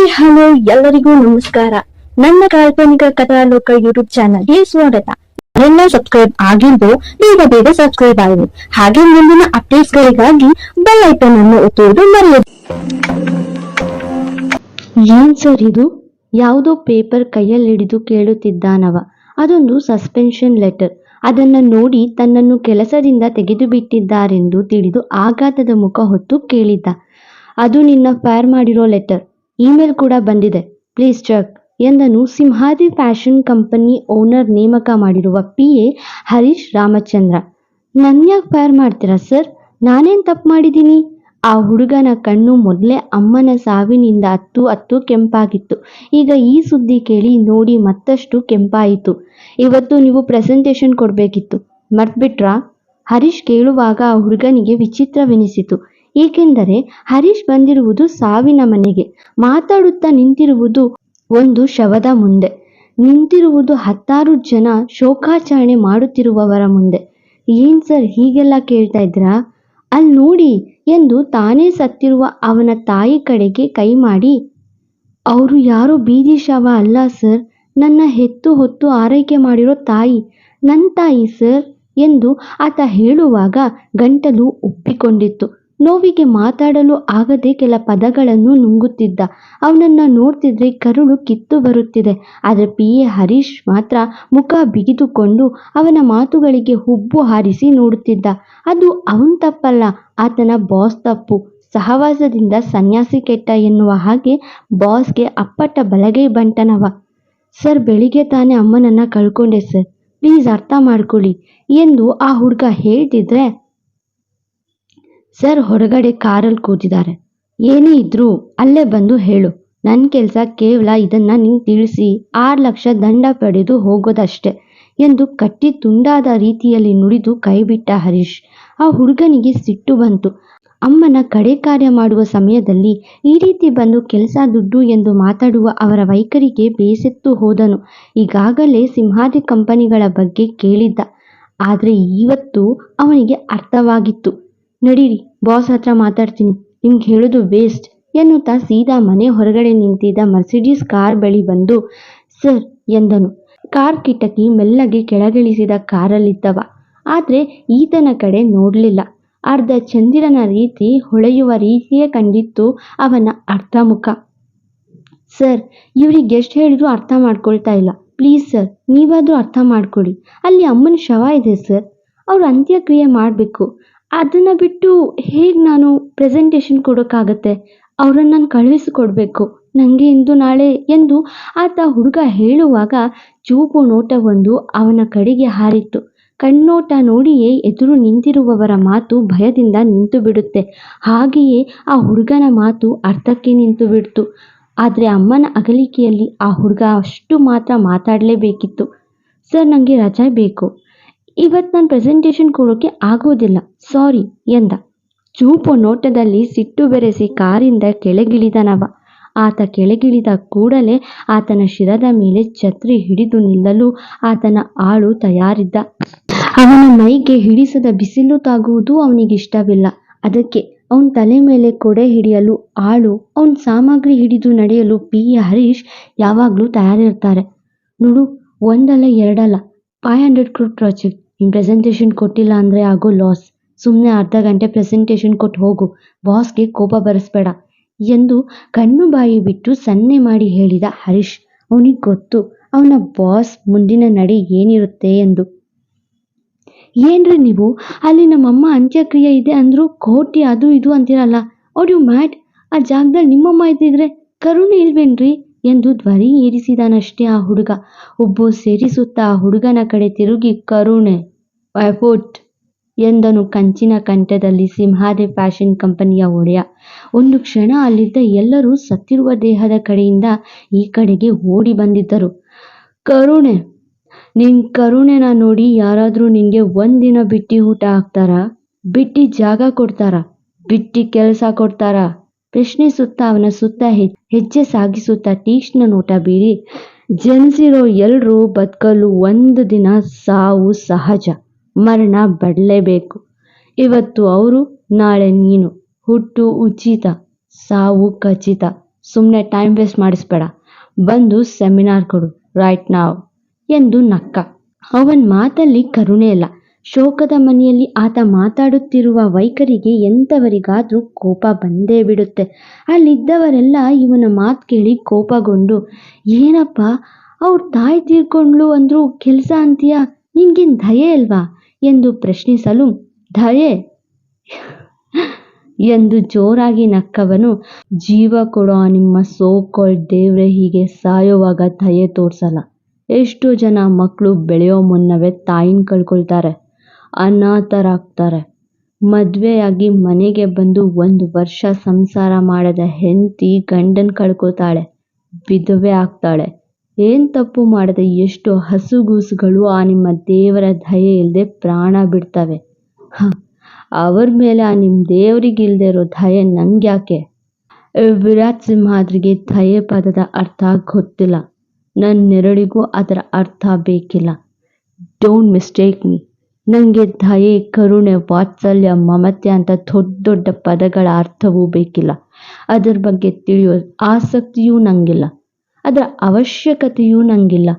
Hi, hello, ಎಲ್ಲರಿಗೂ ನಮಸ್ಕಾರ. ನನ್ನ ಕಾಲ್ಪನಿಕ ಕಥಾಲೋಕ ಯೂಟ್ಯೂಬ್ ಚಾನಲ್ಗೆ ಸ್ವಾಗತ. ನನ್ನ ಸಬ್ಸ್ಕ್ರೈಬ್ ಆಗಿದ್ದು ಬೇಗ ಬೇಗ ಸಬ್ಸ್ಕ್ರೈಬ್ ಆಗಿದೆ ಹಾಗೆ ಮುಂದಿನ ಅಪ್ಡೇಟ್ಸ್ ಗಳಿಗಾಗಿ ಬೆಲ್ ಐಟನ್ ಅನ್ನು ಒತ್ತುವುದು ಮರೆಯದು. ಏನ್ ಸರ್ ಇದು? ಯಾವುದೋ ಪೇಪರ್ ಕೈಯಲ್ಲಿ ಹಿಡಿದು ಕೇಳುತ್ತಿದ್ದಾನವ. ಅದೊಂದು ಸಸ್ಪೆನ್ಷನ್ ಲೆಟರ್. ಅದನ್ನ ನೋಡಿ ತನ್ನನ್ನು ಕೆಲಸದಿಂದ ತೆಗೆದು ಬಿಟ್ಟಿದ್ದಾರೆಂದು ತಿಳಿದು ಆಘಾತದ ಮುಖ ಹೊತ್ತು ಕೇಳಿದ್ದ ಅದು ನಿನ್ನ ಫೈರ್ ಮಾಡಿರೋ ಲೆಟರ್. ಇಮೇಲ್ ಕೂಡ ಬಂದಿದೆ. ಪ್ಲೀಸ್ ಚೆಕ್ ಎಂದನು ಸಿಂಹಾದಿ ಫ್ಯಾಷನ್ ಕಂಪನಿ ಓನರ್ ನೇಮಕ ಮಾಡಿರುವ ಪಿ ಎ ಹರೀಶ್ ರಾಮಚಂದ್ರ. ನನ್ಯಾಕೆ ಫೈರ್ ಮಾಡ್ತೀರಾ ಸರ್? ನಾನೇನು ತಪ್ಪು ಮಾಡಿದ್ದೀನಿ? ಆ ಹುಡುಗನ ಕಣ್ಣು ಮೊದಲೇ ಅಮ್ಮನ ಸಾವಿನಿಂದ ಹತ್ತು ಹತ್ತು ಕೆಂಪಾಗಿತ್ತು. ಈಗ ಈ ಸುದ್ದಿ ಕೇಳಿ ನೋಡಿ ಮತ್ತಷ್ಟು ಕೆಂಪಾಯಿತು. ಇವತ್ತು ನೀವು ಪ್ರೆಸೆಂಟೇಷನ್ ಕೊಡಬೇಕಿತ್ತು. ಮರ್ತ್ಬಿಟ್ರಾ? ಹರೀಶ್ ಕೇಳುವಾಗ ಆ ಹುಡುಗನಿಗೆ ವಿಚಿತ್ರವೆನಿಸಿತು. ಏಕೆಂದರೆ ಹರೀಶ್ ಬಂದಿರುವುದು ಸಾವಿನ ಮನೆಗೆ, ಮಾತಾಡುತ್ತಾ ನಿಂತಿರುವುದು ಒಂದು ಶವದ ಮುಂದೆ, ನಿಂತಿರುವುದು ಹತ್ತಾರು ಜನ ಶೋಕಾಚರಣೆ ಮಾಡುತ್ತಿರುವವರ ಮುಂದೆ. ಏನ್ ಸರ್ ಹೀಗೆಲ್ಲ ಕೇಳ್ತಾ ಇದ್ರಾ ಅಲ್ಲಿ ನೋಡಿ ಎಂದು ತಾನೇ ಸತ್ತಿರುವ ಅವನ ತಾಯಿ ಕಡೆಗೆ ಕೈ ಮಾಡಿ, ಅವರು ಯಾರು ಬೀದಿ ಶವ ಅಲ್ಲ ಸರ್, ನನ್ನ ಹೆತ್ತು ಹೊತ್ತು ಆರೈಕೆ ಮಾಡಿರೋ ತಾಯಿ ನನ್ನ ತಾಯಿ ಸರ್ ಎಂದು ಆತ ಹೇಳುವಾಗ ಗಂಟಲು ಉಪ್ಪಿಕೊಂಡಿತ್ತು ನೋವಿಗೆ ಮಾತಾಡಲು ಆಗದೆ ಕೆಲ ಪದಗಳನ್ನು ನುಂಗುತ್ತಿದ್ದ. ಅವನನ್ನ ನೋಡ್ತಿದ್ರೆ ಕರುಳು ಕಿತ್ತು ಬರುತ್ತಿದೆ. ಆದರೆ ಪಿ. ಎ. ಹರೀಶ್ ಮಾತ್ರ ಮುಖ ಬಿಗಿದುಕೊಂಡು ಅವನ ಮಾತುಗಳಿಗೆ ಹುಬ್ಬು ಹಾರಿಸಿ ನೋಡುತ್ತಿದ್ದ. ಅದು ಅವನ್ ತಪ್ಪಲ್ಲ, ಆತನ ಬಾಸ್ ತಪ್ಪು. ಸಹವಾಸದಿಂದ ಸನ್ಯಾಸಿ ಕೆಟ್ಟ ಎನ್ನುವ ಹಾಗೆ ಬಾಸ್ಗೆ ಅಪ್ಪಟ ಬಲಗೈ ಬಂಟನವ. ಸರ್, ಬೆಳಿಗ್ಗೆ ತಾನೇ ಅಮ್ಮನನ್ನ ಕಳ್ಕೊಂಡೆ ಸರ್. ಪ್ಲೀಸ್ ಅರ್ಥ ಮಾಡ್ಕೊಳ್ಳಿ. ಎಂದು ಆ ಹುಡುಗ ಹೇಳ್ತಿದ್ರೆ ಸರ್ ಹೊರಗಡೆ ಕಾರಲ್ಲಿ ಕೂತಿದ್ದಾರೆ. ಏನೇ ಇದ್ರೂ ಅಲ್ಲೇ ಬಂದು ಹೇಳು. ನನ್ನ ಕೆಲಸ ಕೇವಲ ಇದನ್ನ ನೀನು ತಿಳಿಸಿ. ಆರು ಲಕ್ಷ ದಂಡ ಪಡೆದು ಹೋಗೋದಷ್ಟೇ ಎಂದು ಕಟ್ಟಿ ತುಂಡಾದ ರೀತಿಯಲ್ಲಿ ನುಡಿದು ಕೈಬಿಟ್ಟ ಹರೀಶ್. ಆ ಹುಡುಗನಿಗೆ ಸಿಟ್ಟು ಬಂತು. ಅಮ್ಮನ ಕಡೆ ಕಾರ್ಯ ಮಾಡುವ ಸಮಯದಲ್ಲಿ ಈ ರೀತಿ ಬಂದು ಕೆಲಸ ದುಡ್ಡು ಎಂದು ಮಾತಾಡುವ ಅವರ ವೈಖರಿಗೆ ಬೇಸೆತ್ತು ಹೋದನು. ಈಗಾಗಲೇ ಸಿಂಹಾದಿ ಕಂಪನಿಗಳ ಬಗ್ಗೆ ಕೇಳಿದ್ದ. ಆದರೆ ಇವತ್ತು ಅವನಿಗೆ ಅರ್ಥವಾಗಿತ್ತು. ನಡೀರಿ ಬಾಸ್ ಹತ್ರ ಮಾತಾಡ್ತೀನಿ. ನಿಮ್ಗೆ ಹೇಳೋದು ವೇಸ್ಟ್ ಎನ್ನುತ್ತಾ ಸೀದಾ ಮನೆ ಹೊರಗಡೆ ನಿಂತಿದ್ದ ಮರ್ಸಿಡೀಸ್ ಕಾರ್ ಬಳಿ ಬಂದು ಸರ್ ಎಂದನು. ಕಾರ್ ಕಿಟಕಿ ಮೆಲ್ಲಗೆ ಕೆಳಗಿಳಿಸಿದ ಕಾರಲ್ಲಿದ್ದವ. ಆದರೆ ಈತನ ಕಡೆ ನೋಡಲಿಲ್ಲ. ಅರ್ಧ ಚಂದಿರನ ರೀತಿ ಹೊಳೆಯುವ ರೀತಿಯೇ ಕಂಡಿತ್ತು ಅವನ ಅರ್ಧ ಮುಖ ಸರ್ ಇವ್ರಿಗೆ ಎಷ್ಟು ಹೇಳಿದ್ರು ಅರ್ಥ ಮಾಡ್ಕೊಳ್ತಾ ಇಲ್ಲ. ಪ್ಲೀಸ್ ಸರ್ ನೀವಾದರೂ ಅರ್ಥ ಮಾಡ್ಕೊಳ್ಳಿ ಅಲ್ಲಿ ಅಮ್ಮನ ಶವ ಇದೆ ಸರ್ ಅವ್ರು ಅಂತ್ಯಕ್ರಿಯೆ ಮಾಡಬೇಕು. ಅದನ್ನು ಬಿಟ್ಟು ಹೇಗೆ ನಾನು ಪ್ರೆಸೆಂಟೇಷನ್ ಕೊಡೋಕ್ಕಾಗತ್ತೆ? ಅವರನ್ನು ನಾನು ಕಳುಹಿಸಿಕೊಡ್ಬೇಕು. ನನಗೆ ಇಂದು ನಾಳೆ ಎಂದು ಆತ ಹುಡುಗ ಹೇಳುವಾಗ ಚೂಪು ನೋಟವೊಂದು ಅವನ ಕಡೆಗೆ ಹಾರಿತ್ತು. ಕಣ್ಣೋಟ ನೋಡಿಯೇ ಎದುರು ನಿಂತಿರುವವರ ಮಾತು ಭಯದಿಂದ ನಿಂತು ಬಿಡುತ್ತೆ. ಹಾಗೆಯೇ ಆ ಹುಡುಗನ ಮಾತು ಅರ್ಥಕ್ಕೆ ನಿಂತು ಬಿಡ್ತು. ಆದರೆ ಅಮ್ಮನ ಅಗಲಿಕೆಯಲ್ಲಿ ಆ ಹುಡುಗ ಅಷ್ಟು ಮಾತ್ರ ಮಾತಾಡಲೇಬೇಕಿತ್ತು. ಸರ್ ನನಗೆ ರಜೆ ಬೇಕು. ಇವತ್ತು ನಾನು ಪ್ರೆಸೆಂಟೇಷನ್ ಕೊಡೋಕ್ಕೆ ಆಗೋದಿಲ್ಲ. ಸಾರಿ ಎಂದ. ಚೂಪು ನೋಟದಲ್ಲಿ ಸಿಟ್ಟು ಬೆರೆಸಿ ಕಾರಿಂದ ಕೆಳಗಿಳಿದನವ. ಆತ ಕೆಳಗಿಳಿದ ಕೂಡಲೇ ಆತನ ಶಿರದ ಮೇಲೆ ಛತ್ರಿ ಹಿಡಿದು ನಿಲ್ಲಲು ಆತನ ಆಳು ತಯಾರಿದ್ದ. ಅವನ ಮೈಗೆ ಹಿಡಿಸದ ಬಿಸಿಲು ತಾಗುವುದು ಅವನಿಗಿಷ್ಟವಿಲ್ಲ ಅದಕ್ಕೆ ಅವನ ತಲೆ ಮೇಲೆ ಕೊಡೆ ಹಿಡಿಯಲು ಆಳು, ಅವನ ಸಾಮಗ್ರಿ ಹಿಡಿದು ನಡೆಯಲು ಪಿ ಹರೀಶ್ ಯಾವಾಗಲೂ ತಯಾರಿರ್ತಾರೆ. ನೋಡು, ಒಂದಲ್ಲ ಎರಡಲ್ಲ ಫೈವ್ ಹಂಡ್ರೆಡ್ ಕ್ರೋರ್ ಪ್ರಾಜೆಕ್ಟ್ ನೀನು ಪ್ರೆಸೆಂಟೇಷನ್ ಕೊಟ್ಟಿಲ್ಲ ಅಂದರೆ ಆಗೋ ಲಾಸ್ ಸುಮ್ಮನೆ ಅರ್ಧ ಗಂಟೆ ಪ್ರೆಸೆಂಟೇಷನ್ ಕೊಟ್ಟು ಹೋಗು. ಬಾಸ್ಗೆ ಕೋಪ ಬರೆಸ್ಬೇಡ. ಎಂದು ಕಣ್ಣು ಬಾಯಿ ಬಿಟ್ಟು ಸನ್ನೆ ಮಾಡಿ ಹೇಳಿದ ಹರೀಶ್, ಅವನಿಗೆ ಗೊತ್ತು, ಅವನ ಬಾಸ್ ಮುಂದಿನ ನಡೆ ಏನಿರುತ್ತೆ ಎಂದು. ಏನ್ರಿ ನೀವು? ಅಲ್ಲಿ ನಮ್ಮಮ್ಮ ಅಂತ್ಯಕ್ರಿಯೆ ಇದೆ ಅಂದ್ರು ಕೋಟಿ ಅದು ಇದು ಅಂತಿರಲ್ಲ. ಅವ್ರು ಮ್ಯಾಟ್ ಆ ಜಾಗದಲ್ಲಿ ನಿಮ್ಮಮ್ಮ ಇದ್ದಿದ್ರೆ ಕರುಣೆ ಇಲ್ವೇನ್ರಿ? ಎಂದು ಧ್ವನಿ ಏರಿಸಿದಾನಷ್ಟೇ ಆ ಹುಡುಗ. ಒಬ್ಬ ಸೇರಿಸುತ್ತಾ ಆ ಹುಡುಗನ ಕಡೆ ತಿರುಗಿ, ಕರುಣೆ ಎಫೋರ್ಟ್ ಎಂದನು ಕಂಚಿನ ಕಂಠದಲ್ಲಿ ಸಿಂಹಾದೆ ಫ್ಯಾಷನ್ ಕಂಪನಿಯ ಒಡೆಯ. ಒಂದು ಕ್ಷಣ ಅಲ್ಲಿದ್ದ ಎಲ್ಲರೂ ಸತ್ತಿರುವ ದೇಹದ ಕಡೆಯಿಂದ ಈ ಕಡೆಗೆ ಓಡಿ ಬಂದಿದ್ದರು. ಕರುಣೆ, ನಿನ್ ಕರುಣೆನ ನೋಡಿ ಯಾರಾದರೂ ನಿನ್ಗೆ ಒಂದಿನ ಬಿಟ್ಟಿ ಊಟ ಹಾಕ್ತಾರಾ? ಬಿಟ್ಟಿ ಜಾಗ ಕೊಡ್ತಾರಾ? ಬಿಟ್ಟಿ ಕೆಲಸ ಕೊಡ್ತಾರಾ? ಪ್ರಶ್ನಿಸುತ್ತಾ ಅವನ ಸುತ್ತ ಹೆಜ್ಜೆ ಸಾಗಿಸುತ್ತಾ ತೀಕ್ಷ್ಣ ನೋಟ ಬೀರಿ, ಜನಿಸಿರೋ ಎಲ್ಲರೂ ಬದುಕಲು ಒಂದು ದಿನ ಸಾವು ಸಹಜ. ಮರಣ ಬಡಲೇಬೇಕು ಇವತ್ತು ಅವರು, ನಾಳೆ ನೀನು. ಹುಟ್ಟು ಉಚಿತ, ಸಾವು ಖಚಿತ. ಸುಮ್ಮನೆ ಟೈಮ್ ವೇಸ್ಟ್ ಮಾಡಿಸ್ಬೇಡ. ಬಂದು ಸೆಮಿನಾರ್ ಕೊಡು ರೈಟ್ ನಾವು ಎಂದು ನಕ್ಕ. ಅವನ ಮಾತಲ್ಲಿ ಕರುಣೆ ಇಲ್ಲ. ಶೋಕದ ಮನೆಯಲ್ಲಿ ಆತ ಮಾತಾಡುತ್ತಿರುವ ವೈಖರಿಗೆ ಎಂಥವರಿಗಾದ್ರೂ ಕೋಪ ಬಂದೇ ಬಿಡುತ್ತೆ. ಅಲ್ಲಿದ್ದವರೆಲ್ಲ ಇವನ ಮಾತು ಕೇಳಿ ಕೋಪಗೊಂಡು, ಏನಪ್ಪ, ಅವ್ರ ತಾಯಿ ತೀರ್ಕೊಂಡ್ಲು ಅಂದ್ರು ಕೆಲಸ ಅಂತೀಯ? ನಿನ್ಗೇನು ದಯೆ ಅಲ್ವಾ ಎಂದು ಪ್ರಶ್ನಿಸಲು, ದಯೆ! ಎಂದು ಜೋರಾಗಿ ನಕ್ಕವನು, ಜೀವ ಕೊಡೋ ನಿಮ್ಮ ಸೋಕೊಳ್ ದೇವ್ರೆ, ಹೀಗೆ ಸಾಯೋವಾಗ ದಯೆ ತೋರ್ಸಲ್ಲ. ಎಷ್ಟೋ ಜನ ಮಕ್ಕಳು ಬೆಳೆಯೋ ಮುನ್ನವೇ ತಾಯಿನ ಕಳ್ಕೊಳ್ತಾರೆ, ಅನಾಥರಾಗ್ತಾರೆ. ಮದುವೆಯಾಗಿ ಮನೆಗೆ ಬಂದು ಒಂದು ವರ್ಷ ಸಂಸಾರ ಮಾಡದ ಹೆಂಡತಿ ಗಂಡನ್ ಕಳ್ಕೊತಾಳೆ ವಿಧವೆ ಆಗ್ತಾಳೆ. ಏನ್ ತಪ್ಪು ಮಾಡಿದೆ ಎಷ್ಟು ಹಸುಗೂಸುಗಳು ಆ ನಿಮ್ಮ ದೇವರ ದಯೆ ಇಲ್ಲದೆ ಪ್ರಾಣ ಬಿಡ್ತವೆ. ಅವ್ರ ಮೇಲೆ ಆ ನಿಮ್ಮ ಇಲ್ಲದೆ ಇರೋ ದಯೆ ನಂಗ್ಯಾಕೆ? ವಿರಾಟ್ ಸಿಂಹಾದ್ರಿಗೆ ದಯೆ ಪದದ ಅರ್ಥ ಗೊತ್ತಿಲ್ಲ. ನನ್ನ ನೆರಳಿಗೂ ಅದರ ಅರ್ಥ ಬೇಕಿಲ್ಲ. ಡೋಂಟ್ ಮಿಸ್ಟೇಕ್ ಮೀ ನನಗೆ ದಯೆ, ಕರುಣೆ, ವಾತ್ಸಲ್ಯ, ಮಮತೆ ಅಂತ ದೊಡ್ಡ ದೊಡ್ಡ ಪದಗಳ ಅರ್ಥವೂ ಬೇಕಿಲ್ಲ. ಅದರ ಬಗ್ಗೆ ತಿಳಿಯೋ ಆಸಕ್ತಿಯೂ ನಂಗಿಲ್ಲ. ಅದರ ಅವಶ್ಯಕತೆಯೂ ನಂಗಿಲ್ಲ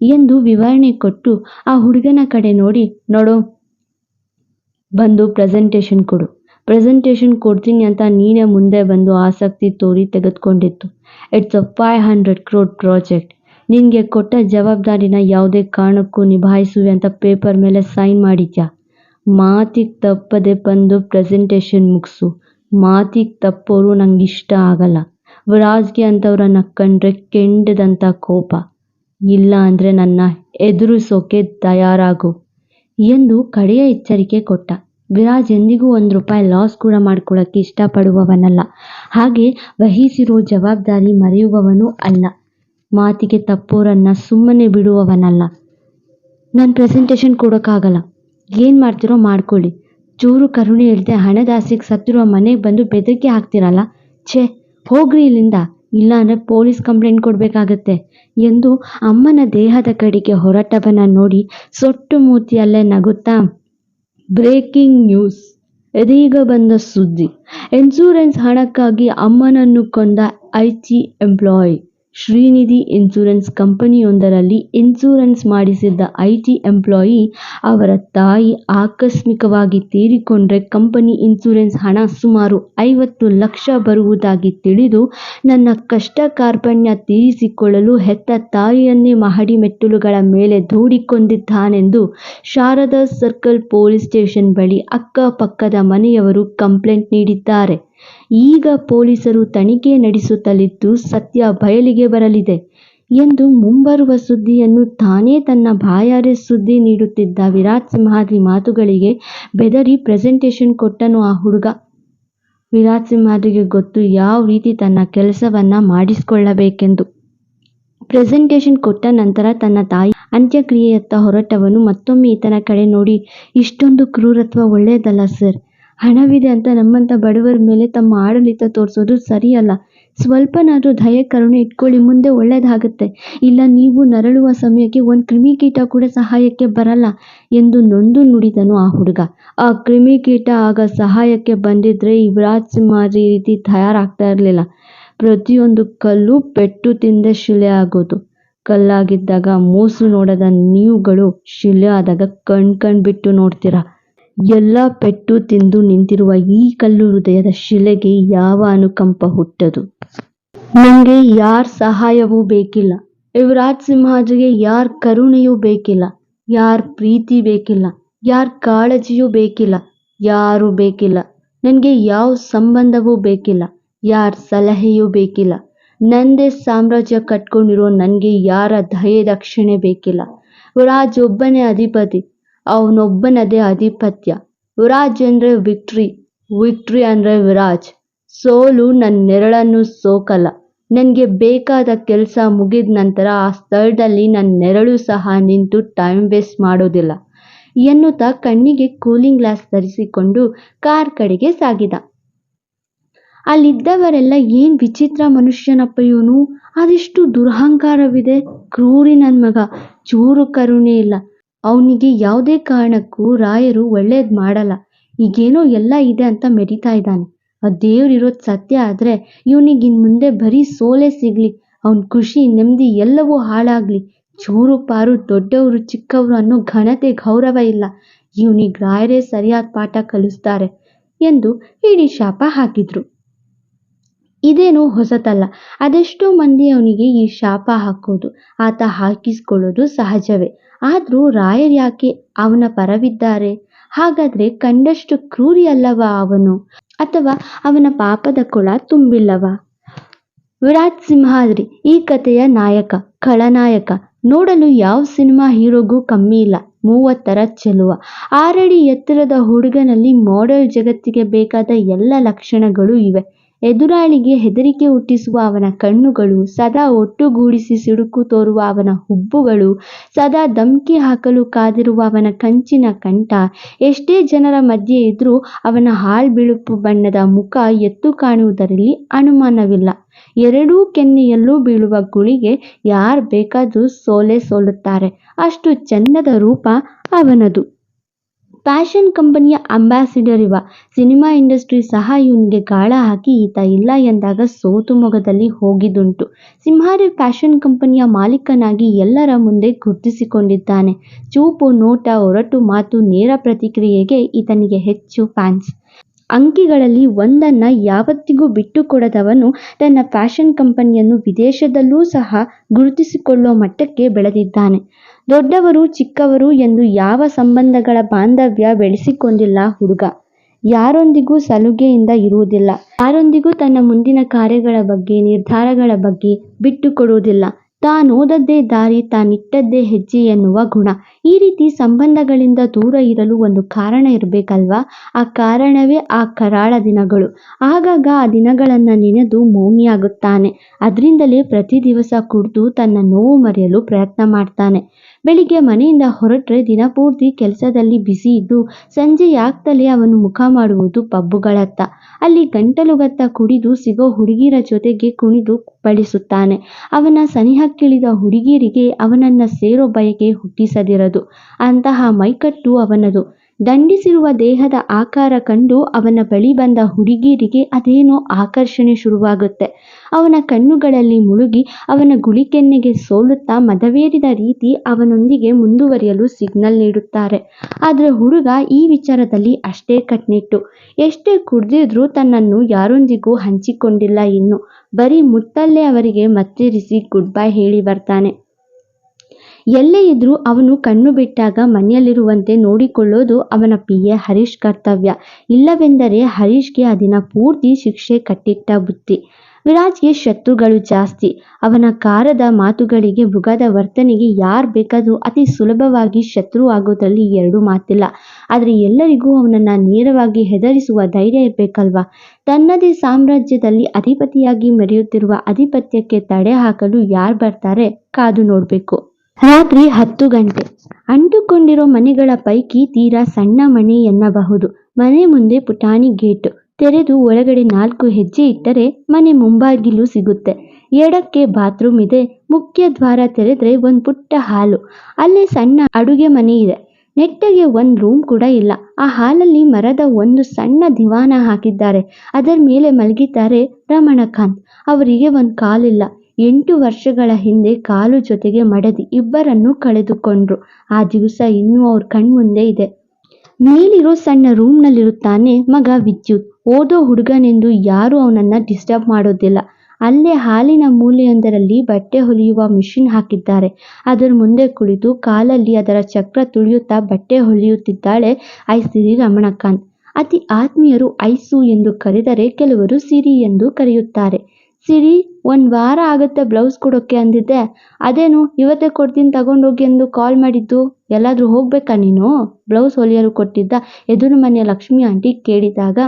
ಎಂದು ವಿವರಣೆ ಕೊಟ್ಟು ಆ ಹುಡುಗನ ಕಡೆ ನೋಡಿ, ನೋಡು, ಬಂದು ಪ್ರೆಸೆಂಟೇಷನ್ ಕೊಡು. ಪ್ರೆಸೆಂಟೇಷನ್ ಕೊಡ್ತೀನಿ ಅಂತ ನೀನೇ ಮುಂದೆ ಬಂದು ಆಸಕ್ತಿ ತೋರಿ ತೆಗೆದುಕೊಂಡಿತ್ತು. It's a five hundred crore project ನಿನಗೆ ಕೊಟ್ಟ ಜವಾಬ್ದಾರಿನ ಯಾವುದೇ ಕಾರಣಕ್ಕೂ ನಿಭಾಯಿಸುವೆ ಅಂತ ಪೇಪರ್ ಮೇಲೆ ಸೈನ್ ಮಾಡಿದ್ಯಾ? ಮಾತಿಗೆ ತಪ್ಪದೆ ಬಂದು ಪ್ರೆಸೆಂಟೇಷನ್ ಮುಗಿಸು. ಮಾತಿಗೆ ತಪ್ಪೋರು ನಂಗೆ ಇಷ್ಟ ಆಗಲ್ಲ. ವಿರಾಜ್ಗೆ ಅಂಥವ್ರನ್ನ ಕಂಡ್ರೆ ಕೆಂಡದಂಥ ಕೋಪ. ಇಲ್ಲ ಅಂದರೆ ನನ್ನ ಎದುರಿಸೋಕೆ ತಯಾರಾಗು ಎಂದು ಕಡೆಯ ಎಚ್ಚರಿಕೆ ಕೊಟ್ಟ. ವಿರಾಜ್ ಎಂದಿಗೂ ಒಂದು ರೂಪಾಯಿ ಲಾಸ್ ಕೂಡ ಮಾಡ್ಕೊಳ್ಳೋಕ್ಕೆ ಇಷ್ಟಪಡುವವನಲ್ಲ. ಹಾಗೆ ವಹಿಸಿರೋ ಜವಾಬ್ದಾರಿ ಮರೆಯುವವನೂ ಅಲ್ಲ. ಮಾತಿಗೆ ತಪ್ಪೋರನ್ನ ಸುಮ್ಮನೆ ಬಿಡುವವನಲ್ಲ. ನಾನು ಪ್ರೆಸೆಂಟೇಷನ್ ಕೊಡೋಕ್ಕಾಗಲ್ಲ ಏನು ಮಾಡ್ತಿರೋ ಮಾಡ್ಕೊಳ್ಳಿ. ಚೂರು ಕರುಣೆ ಇಲ್ಲದೆ ಹಣದಾಸಿಗೆ ಸತ್ತಿರುವ ಮನೆಗೆ ಬಂದು ಬೆದರಿಕೆ ಹಾಕ್ತಿರಲ್ಲ? ಛೇ ಹೋಗ್ರಿ ಇಲ್ಲಿಂದ ಇಲ್ಲ ಅಂದರೆ ಪೊಲೀಸ್ ಕಂಪ್ಲೇಂಟ್ ಕೊಡಬೇಕಾಗತ್ತೆ ಎಂದು ಅಮ್ಮನ ದೇಹದ ಕಡೆಗೆ ಹೊರಟವನ ನೋಡಿ ಸೊಟ್ಟು ಮೂತಿಯಲ್ಲೇ ನಗುತ್ತಾ, ಬ್ರೇಕಿಂಗ್ ನ್ಯೂಸ್. ಇದೀಗ ಬಂದ ಸುದ್ದಿ. ಇನ್ಸೂರೆನ್ಸ್ ಹಣಕ್ಕಾಗಿ ಅಮ್ಮನನ್ನು ಕೊಂದ I T employee. Shrinidhi insurance ಕಂಪನಿಯೊಂದರಲ್ಲಿ insurance ಮಾಡಿಸಿದ್ದ ಐಟಿ ಎಂಪ್ಲಾಯಿ ಅವರ ತಾಯಿ ಆಕಸ್ಮಿಕವಾಗಿ ತೀರಿಕೊಂಡ್ರೆ ಕಂಪನಿ ಇನ್ಸೂರೆನ್ಸ್ ಹಣ ಸುಮಾರು ಐವತ್ತು ಲಕ್ಷ ಬರುವುದಾಗಿ ತಿಳಿದು, ನನ್ನ ಕಷ್ಟ ಕಾರ್ಪಣ್ಯ ತೀರಿಸಿಕೊಳ್ಳಲು ಹೆತ್ತ ತಾಯಿಯನ್ನೇ ಮಹಡಿ ಮೆಟ್ಟಿಲುಗಳ ಮೇಲೆ ದೂಡಿಕೊಂಡಿದ್ದಾನೆಂದು ಶಾರದಾ ಸರ್ಕಲ್ ಪೊಲೀಸ್ ಸ್ಟೇಷನ್ ಬಳಿ ಅಕ್ಕಪಕ್ಕದ ಮನೆಯವರು ಕಂಪ್ಲೇಂಟ್ ನೀಡಿದ್ದಾರೆ. ಈಗ ಪೊಲೀಸರು ತನಿಖೆ ನಡೆಸುತ್ತಲಿದ್ದು ಸತ್ಯ ಬಯಲಿಗೆ ಬರಲಿದೆ ಎಂದು ಮುಂಬರುವ ಸುದ್ದಿಯನ್ನು ತಾನೇ ತನ್ನ ಬಾಯಾರೆ ಸುದ್ದಿ ನೀಡುತ್ತಿದ್ದ ವಿರಾಟ್ ಸಿಂಹಾದ್ರಿ ಮಾತುಗಳಿಗೆ ಬೆದರಿ ಪ್ರೆಸೆಂಟೇಷನ್ ಕೊಟ್ಟನು ಆ ಹುಡುಗ. ವಿರಾಟ್ ಸಿಂಹಾದ್ರಿಗೆ ಗೊತ್ತು ಯಾವ ರೀತಿ ತನ್ನ ಕೆಲಸವನ್ನ ಮಾಡಿಸಿಕೊಳ್ಳಬೇಕೆಂದು. ಪ್ರೆಸೆಂಟೇಷನ್ ಕೊಟ್ಟ ನಂತರ ತನ್ನ ತಾಯಿ ಅಂತ್ಯಕ್ರಿಯೆಯತ್ತ ಹೊರಟವನು ಮತ್ತೊಮ್ಮೆ ಈತನ ಕಡೆ ನೋಡಿ, ಇಷ್ಟೊಂದು ಕ್ರೂರತ್ವ ಒಳ್ಳೆಯದಲ್ಲ ಸರ್. ಹಣವಿದೆ ಅಂತ ನಮ್ಮಂಥ ಬಡವರ ಮೇಲೆ ತಮ್ಮ ಆಡಳಿತ ತೋರಿಸೋದು ಸರಿಯಲ್ಲ. ಸ್ವಲ್ಪನಾದರೂ ದಯೆ, ಕರುಣೆ ಇಟ್ಕೊಳ್ಳಿ, ಮುಂದೆ ಒಳ್ಳೇದಾಗುತ್ತೆ. ಇಲ್ಲ, ನೀವು ನರಳುವ ಸಮಯಕ್ಕೆ ಒಂದು ಕ್ರಿಮಿಕೀಟ ಕೂಡ ಸಹಾಯಕ್ಕೆ ಬರಲ್ಲ ಎಂದು ನೊಂದು ನುಡಿದನು ಆ ಹುಡುಗ. ಆ ಕ್ರಿಮಿಕೀಟ ಆಗ ಸಹಾಯಕ್ಕೆ ಬಂದಿದ್ರೆ ಯುವರಾಜ್ ಸಿಂಹಾರಿ ಈ ರೀತಿ ತಯಾರಾಗ್ತಾ ಇರಲಿಲ್ಲ. ಪ್ರತಿಯೊಂದು ಕಲ್ಲು ಪೆಟ್ಟು ತಿಂದೆ ಶಿಲೆ ಆಗೋದು. ಕಲ್ಲಾಗಿದ್ದಾಗ ಮೂಸು ನೋಡದ ನೀವುಗಳು ಶಿಲೆ ಆದಾಗ ಕಣ್ ಕಣ್ ಬಿಟ್ಟು ನೋಡ್ತೀರಾ? ಎಲ್ಲ ಪೆಟ್ಟು ತಿಂದು ನಿಂತಿರುವ ಈ ಕಲ್ಲು ಹೃದಯದ ಶಿಲೆಗೆ ಯಾವ ಅನುಕಂಪ ಹುಟ್ಟದು? ನನಗೆ ಯಾರ ಸಹಾಯವೂ ಬೇಕಿಲ್ಲ. ಯುವರಾಜ್ ಸಿಂಹಾಜಿಗೆ ಯಾರ ಕರುಣೆಯೂ ಬೇಕಿಲ್ಲ. ಯಾರ ಪ್ರೀತಿ ಬೇಕಿಲ್ಲ. ಯಾರ ಕಾಳಜಿಯೂ ಬೇಕಿಲ್ಲ. ಯಾರು ಬೇಕಿಲ್ಲ. ನನಗೆ ಯಾವ ಸಂಬಂಧವೂ ಬೇಕಿಲ್ಲ. ಯಾರ ಸಲಹೆಯೂ ಬೇಕಿಲ್ಲ. ನಂದೇ ಸಾಮ್ರಾಜ್ಯ ಕಟ್ಕೊಂಡಿರೋ ನನಗೆ ಯಾರ ದಯೆ ದಕ್ಷಿಣೆ ಬೇಕಿಲ್ಲ. ಯುವರಾಜ್ ಒಬ್ಬನೇ ಅಧಿಪತಿ. ಅವನೊಬ್ಬನದೇ ಆಧಿಪತ್ಯ. ವಿರಾಜ್ ಅಂದರೆ ವಿಕ್ಟ್ರಿ ವಿಕ್ಟ್ರಿ ಅಂದರೆ ವಿರಾಜ್. ಸೋಲು ನನ್ನ ನೆರಳನ್ನು ಸೋಕಲ್ಲ. ನನಗೆ ಬೇಕಾದ ಕೆಲಸ ಮುಗಿದ ನಂತರ ಆ ಸ್ಥಳದಲ್ಲಿ ನನ್ನ ನೆರಳು ಸಹ ನಿಂತು ಟೈಮ್ ವೇಸ್ಟ್ ಮಾಡೋದಿಲ್ಲ ಎನ್ನುತ್ತಾ ಕಣ್ಣಿಗೆ ಕೂಲಿಂಗ್ ಗ್ಲಾಸ್ ಧರಿಸಿಕೊಂಡು ಕಾರ್ ಕಡೆಗೆ ಸಾಗಿದ. ಅಲ್ಲಿದ್ದವರೆಲ್ಲ ಏನ್ ವಿಚಿತ್ರ ಮನುಷ್ಯನಪ್ಪ ಇವನು ಅದೆಷ್ಟು ದುರಹಂಕಾರವಿದೆ. ಕ್ರೂರಿ ನನ್ನ ಮಗ. ಚೂರು ಕರುಣೆ ಇಲ್ಲ. ಅವನಿಗೆ ಯಾವುದೇ ಕಾರಣಕ್ಕೂ ರಾಯರು ಒಳ್ಳೇದು ಮಾಡಲ್ಲ. ಈಗೇನೋ ಎಲ್ಲ ಇದೆ ಅಂತ ಮೆರಿತಾ ಇದ್ದಾನೆ. ಆ ದೇವ್ರಿರೋದು ಸತ್ಯ ಆದರೆ ಇವನಿಗೆ ಇನ್ನು ಮುಂದೆ ಬರೀ ಸೋಲೇ ಸಿಗಲಿ. ಅವನ ಖುಷಿ ನೆಮ್ಮದಿ ಎಲ್ಲವೂ ಹಾಳಾಗಲಿ. ಚೂರು ಪಾರು ದೊಡ್ಡವರು, ಚಿಕ್ಕವರು ಅನ್ನೋ ಘನತೆ, ಗೌರವ ಇಲ್ಲ. ಇವನಿಗೆ ರಾಯರೇ ಸರಿಯಾದ ಪಾಠ ಕಲಿಸ್ತಾರೆ ಎಂದು ಇಡೀ ಶಾಪ ಹಾಕಿದ್ರು. ಇದೇನು ಹೊಸತಲ್ಲ. ಅದೆಷ್ಟೋ ಮಂದಿ ಅವನಿಗೆ ಈ ಶಾಪ ಹಾಕೋದು, ಆತ ಹಾಕಿಸ್ಕೊಳ್ಳೋದು ಸಹಜವೇ. ಆದರೂ ರಾಯರ್ ಯಾಕೆ ಅವನ ಪರವಿದ್ದಾರೆ? ಹಾಗಾದ್ರೆ ಕಂಡಷ್ಟು ಕ್ರೂರಿ ಅಲ್ಲವ ಅವನು? ಅಥವಾ ಅವನ ಪಾಪದ ಕೊಳ ತುಂಬಿಲ್ಲವ? ವಿರಾಟ್ ಸಿಂಹಾದ್ರಿ, ಈ ಕಥೆಯ ನಾಯಕ, ಖಳನಾಯಕ. ನೋಡಲು ಯಾವ ಸಿನಿಮಾ ಹೀರೋಗೂ ಕಮ್ಮಿ ಇಲ್ಲ, ಮೂವತ್ತರ ಚೆಲುವ. ಆರಡಿ ಎತ್ತರದ ಹುಡುಗನಲ್ಲಿ ಮಾಡೆಲ್ ಜಗತ್ತಿಗೆ ಬೇಕಾದ ಎಲ್ಲ ಲಕ್ಷಣಗಳು ಇವೆ. ಎದುರಾಳಿಗೆ ಹೆದರಿಕೆ ಹುಟ್ಟಿಸುವ ಅವನ ಕಣ್ಣುಗಳು, ಸದಾ ಒಟ್ಟುಗೂಡಿಸಿ ಸಿಡುಕು ತೋರುವ ಅವನ ಹುಬ್ಬುಗಳು, ಸದಾ ಧಮ್ಕಿ ಹಾಕಲು ಕಾದಿರುವ ಅವನ ಕಂಚಿನ ಕಂಠ. ಎಷ್ಟೇ ಜನರ ಮಧ್ಯೆ ಇದ್ರೂ ಅವನ ಹಾಳ್ಬಿಳುಪು ಬಣ್ಣದ ಮುಖ ಎತ್ತು ಕಾಣುವುದರಲ್ಲಿ ಅನುಮಾನವಿಲ್ಲ. ಎರಡೂ ಕೆನ್ನೆಯಲ್ಲೂ ಬೀಳುವ ಗುಳಿಗೆ ಯಾರು ಬೇಕಾದರೂ ಸೋಲೇ ಸೋಲುತ್ತಾರೆ. ಅಷ್ಟು ಚೆನ್ನದ ರೂಪ ಅವನದು. ಫ್ಯಾಷನ್ ಕಂಪನಿಯ ಅಂಬಾಸಿಡರ್ ಇವ. ಸಿನಿಮಾ ಇಂಡಸ್ಟ್ರಿ ಸಹ ಇವನಿಗೆ ಗಾಳ ಹಾಕಿ ಈತ ಇಲ್ಲ ಎಂದಾಗ ಸೋತು ಮೊಗದಲ್ಲಿ ಹೋಗಿದ್ದುಂಟು ಸಿಂಹಾರಿ ಫ್ಯಾಷನ್ ಕಂಪನಿಯ ಮಾಲೀಕನಾಗಿ ಎಲ್ಲರ ಮುಂದೆ ಗುರುತಿಸಿಕೊಂಡಿದ್ದಾನೆ. ಚೂಪು, ನೋಟ, ಒರಟು ಮಾತು ನೇರ ಪ್ರತಿಕ್ರಿಯೆಗೆ ಈತನಿಗೆ ಹೆಚ್ಚು ಫ್ಯಾನ್ಸ್. ಅಂಕಿಗಳಲ್ಲಿ ಒಂದನ್ನ ಯಾವತ್ತಿಗೂ ಬಿಟ್ಟುಕೊಡದವನು ತನ್ನ ಫ್ಯಾಷನ್ ಕಂಪನಿಯನ್ನು ವಿದೇಶದಲ್ಲೂ ಸಹ ಗುರುತಿಸಿಕೊಳ್ಳುವ ಮಟ್ಟಕ್ಕೆ ಬೆಳೆದಿದ್ದಾನೆ. ದೊಡ್ಡವರು ಚಿಕ್ಕವರು ಎಂದು ಯಾವ ಸಂಬಂಧಗಳ ಬಾಂಧವ್ಯ ಬೆಳೆಸಿಕೊಂಡಿಲ್ಲ ಹುಡುಗ. ಯಾರೊಂದಿಗೂ ಸಲುಗೆಯಿಂದ ಇರುವುದಿಲ್ಲ. ಯಾರೊಂದಿಗೂ ತನ್ನ ಮುಂದಿನ ಕಾರ್ಯಗಳ ಬಗ್ಗೆ, ನಿರ್ಧಾರಗಳ ಬಗ್ಗೆ ಬಿಟ್ಟುಕೊಡುವುದಿಲ್ಲ. ತಾನೋದದ್ದೇ ದಾರಿ, ತಾನಿಟ್ಟದ್ದೇ ಹೆಜ್ಜೆ ಎನ್ನುವ ಗುಣ. ಈ ರೀತಿ ಸಂಬಂಧಗಳಿಂದ ದೂರ ಇರಲು ಒಂದು ಕಾರಣ ಇರಬೇಕಲ್ವಾ? ಆ ಕಾರಣವೇ ಆ ಕರಾಳ ದಿನಗಳು. ಆಗಾಗ ಆ ದಿನಗಳನ್ನು ನೆನೆದು ಮೌನಿಯಾಗುತ್ತಾನೆ. ಅದರಿಂದಲೇ ಪ್ರತಿ ದಿವಸ ಕುಡಿದು ತನ್ನ ನೋವು ಮರೆಯಲು ಪ್ರಯತ್ನ ಮಾಡ್ತಾನೆ. ಬೆಳಿಗ್ಗೆ ಮನೆಯಿಂದ ಹೊರಟ್ರೆ ದಿನಪೂರ್ತಿ ಕೆಲಸದಲ್ಲಿ ಬಿಸಿ ಇದ್ದು ಸಂಜೆ ಸಂಜೆಯಾಗ್ತಲೇ ಅವನು ಮುಖ ಮಾಡುವುದು ಪಬ್ಬುಗಳತ್ತ ಅಲ್ಲಿ ಗಂಟಲುಗತ್ತ ಕುಡಿದು ಸಿಗೋ ಹುಡುಗಿರ ಜೊತೆಗೆ ಕುಣಿದು ಬಳಸುತ್ತಾನೆ ಅವನ ಸನಿಹಕ್ಕಿಳಿದ ಹುಡುಗಿಯರಿಗೆ ಅವನನ್ನ ಸೇರೋ ಬಯಕೆ ಹುಟ್ಟಿಸದಿರದು. ಅಂತಹ ಮೈಕಟ್ಟು ಅವನದು. ದಂಡಿಸಿರುವ ದೇಹದ ಆಕಾರ ಕಂಡು ಅವನ ಬಳಿ ಬಂದ ಹುಡುಗಿಯರಿಗೆ ಅದೇನೋ ಆಕರ್ಷಣೆ ಶುರುವಾಗುತ್ತೆ. ಅವನ ಕಣ್ಣುಗಳಲ್ಲಿ ಮುಳುಗಿ ಅವನ ಗುಳಿಕೆನ್ನೆಗೆ ಸೋಲುತ್ತಾ ಮದವೇರಿದ ರೀತಿ ಅವನೊಂದಿಗೆ ಮುಂದುವರಿಯಲು ಸಿಗ್ನಲ್ ನೀಡುತ್ತಾರೆ. ಆದರೆ ಹುಡುಗ ಈ ವಿಚಾರದಲ್ಲಿ ಅಷ್ಟೇ ಕಟ್ನಿಟ್ಟು ಎಷ್ಟೇ ಕುಡ್ದಿದ್ರೂ ತನ್ನನ್ನು ಯಾರೊಂದಿಗೂ ಹಂಚಿಕೊಂಡಿಲ್ಲ ಇನ್ನು. ಬರೀ ಮುತ್ತಲ್ಲೇ ಅವರಿಗೆ ಮತ್ತಿರಿಸಿ ಗುಡ್ ಬೈ ಹೇಳಿ ಬರ್ತಾನೆ. ಎಲ್ಲೇ ಇದ್ರೂ ಅವನು ಕಣ್ಣು ಬಿಟ್ಟಾಗ ಮನೆಯಲ್ಲಿರುವಂತೆ ನೋಡಿಕೊಳ್ಳೋದು ಅವನ ಪಿ ಎ ಹರೀಶ್ ಕರ್ತವ್ಯ. ಇಲ್ಲವೆಂದರೆ ಹರೀಶ್ಗೆ ಆ ದಿನ ಪೂರ್ತಿ ಶಿಕ್ಷೆ ಕಟ್ಟಿಟ್ಟ ಬುತ್ತಿ. ವಿರಾಜ್ಗೆ ಶತ್ರುಗಳು ಜಾಸ್ತಿ. ಅವನ ಕಾರದ ಮಾತುಗಳಿಗೆ ಮೃಗದ ವರ್ತನೆಗೆ ಯಾರು ಬೇಕಾದರೂ ಅತಿ ಸುಲಭವಾಗಿ ಶತ್ರು ಆಗೋದ್ರಲ್ಲಿ ಎರಡು ಮಾತಿಲ್ಲ. ಆದರೆ ಎಲ್ಲರಿಗೂ ಅವನನ್ನು ನೇರವಾಗಿ ಹೆದರಿಸುವ ಧೈರ್ಯ ಇರಬೇಕಲ್ವಾ? ತನ್ನದೇ ಸಾಮ್ರಾಜ್ಯದಲ್ಲಿ ಅಧಿಪತಿಯಾಗಿ ಮೆರೆಯುತ್ತಿರುವ ಅಧಿಪತ್ಯಕ್ಕೆ ತಡೆ ಹಾಕಲು ಯಾರು ಬರ್ತಾರೆ? ಕಾದು ನೋಡಬೇಕು. ರಾತ್ರಿ ಹತ್ತು ಗಂಟೆ. ಅಂಟುಕೊಂಡಿರೋ ಮನೆಗಳ ಪೈಕಿ ತೀರಾ ಸಣ್ಣ ಮನೆ ಎನ್ನಬಹುದು. ಮನೆ ಮುಂದೆ ಪುಟಾಣಿ ಗೇಟ್. ತೆರೆದು ಒಳಗಡೆ ನಾಲ್ಕು ಹೆಜ್ಜೆ ಇಟ್ಟರೆ ಮನೆ ಮುಂಬಾಗಿಲು ಸಿಗುತ್ತೆ. ಎಡಕ್ಕೆ ಬಾತ್ರೂಮ್ ಇದೆ. ಮುಖ್ಯ ದ್ವಾರ ತೆರೆದ್ರೆ ಒಂದು ಪುಟ್ಟ ಹಾಲು. ಅಲ್ಲೇ ಸಣ್ಣ ಅಡುಗೆ ಮನೆ ಇದೆ. ನೆಟ್ಟಗೆ ಒಂದು ರೂಮ್ ಕೂಡ ಇಲ್ಲ. ಆ ಹಾಲಲ್ಲಿ ಮರದ ಒಂದು ಸಣ್ಣ ದಿವಾನ ಹಾಕಿದ್ದಾರೆ. ಅದರ ಮೇಲೆ ಮಲಗಿದ್ದಾರೆ ರಮಣಕಾಂತ್. ಅವರಿಗೆ ಒಂದು ಕಾಲಿಲ್ಲ. ಎಂಟು ವರ್ಷಗಳ ಹಿಂದೆ ಕಾಲು ಜೊತೆಗೆ ಮಡದಿ ಇಬ್ಬರನ್ನು ಕಳೆದುಕೊಂಡ್ರು. ಆ ದಿವಸ ಇನ್ನೂ ಅವ್ರ ಕಣ್ಮುಂದೆ ಇದೆ. ಮೇಲಿರೋ ಸಣ್ಣ ರೂಮ್ನಲ್ಲಿರುತ್ತಾನೆ ಮಗ ವಿದ್ಯುತ್. ಓದೋ ಹುಡುಗನೆಂದು ಯಾರು ಅವನನ್ನ ಡಿಸ್ಟರ್ಬ್ ಮಾಡೋದಿಲ್ಲ. ಅಲ್ಲೇ ಹಾಲಿನ ಮೂಲೆಯೊಂದರಲ್ಲಿ ಬಟ್ಟೆ ಹೊಲಿಯುವ ಮಿಷಿನ್ ಹಾಕಿದ್ದಾರೆ. ಅದರ ಮುಂದೆ ಕುಳಿತು ಕಾಲಲ್ಲಿ ಅದರ ಚಕ್ರ ತುಳಿಯುತ್ತಾ ಬಟ್ಟೆ ಹೊಲಿಯುತ್ತಿದ್ದಾಳೆ ಐಸಿರಿ ರಮಣಕಾಂತ್. ಅತಿ ಆತ್ಮೀಯರು ಐಸು ಎಂದು ಕರೆದರೆ ಕೆಲವರು ಸಿರಿ ಎಂದು ಕರೆಯುತ್ತಾರೆ. ಸಿರಿ, ಒಂದು ವಾರ ಆಗುತ್ತೆ ಬ್ಲೌಸ್ ಕೊಡೋಕ್ಕೆ ಅಂದಿದ್ದೆ. ಅದೇನು, ಇವತ್ತೇ ಕೊಡ್ತೀನಿ, ತಗೊಂಡೋಗಿ ಎಂದು ಕಾಲ್ ಮಾಡಿದ್ದು. ಎಲ್ಲಾದರೂ ಹೋಗ್ಬೇಕಾ ನೀನು? ಬ್ಲೌಸ್ ಹೊಲಿಯಲು ಕೊಟ್ಟಿದ್ದ ಎದುರು ಮನೆಯ ಲಕ್ಷ್ಮಿ ಆಂಟಿ ಕೇಳಿದಾಗ,